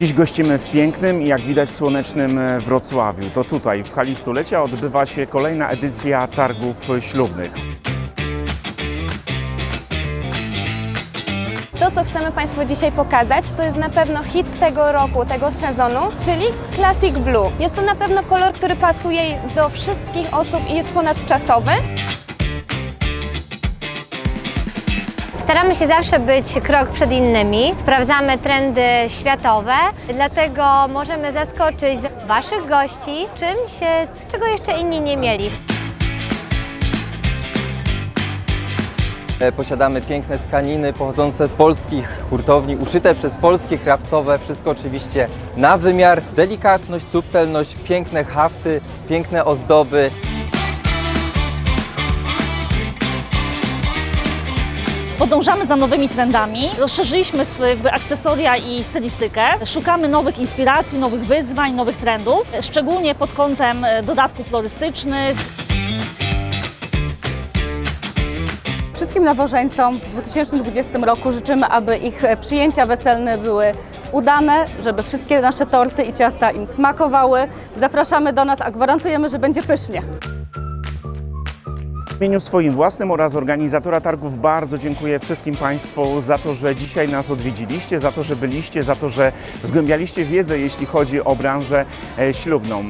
Dziś gościmy w pięknym i jak widać słonecznym e, Wrocławiu. To tutaj, w hali stulecia, odbywa się kolejna edycja targów ślubnych. To, co chcemy Państwu dzisiaj pokazać, to jest na pewno hit tego roku, tego sezonu, czyli Classic Blue. Jest to na pewno kolor, który pasuje do wszystkich osób i jest ponadczasowy. Staramy się zawsze być krok przed innymi, sprawdzamy trendy światowe, dlatego możemy zaskoczyć Waszych gości czymś, czego jeszcze inni nie mieli. E, Posiadamy piękne tkaniny pochodzące z polskich hurtowni, uszyte przez polskie krawcowe, wszystko oczywiście na wymiar, delikatność, subtelność, piękne hafty, piękne ozdoby. Podążamy za nowymi trendami, rozszerzyliśmy jakby akcesoria i stylistykę, szukamy nowych inspiracji, nowych wyzwań, nowych trendów, szczególnie pod kątem e, dodatków florystycznych. Wszystkim nawożeńcom w 2020 roku życzymy, aby ich e, przyjęcia weselne były udane, żeby wszystkie nasze torty i ciasta im smakowały. Zapraszamy do nas, a gwarantujemy, że będzie pysznie. Imieniu swoim własnym oraz organizatora targów bardzo dziękuję wszystkim Państwu za to, że dzisiaj nas odwiedziliście, za to, że byliście, za to, że zgłębialiście wiedzę, jeśli chodzi o branżę e, ślubną.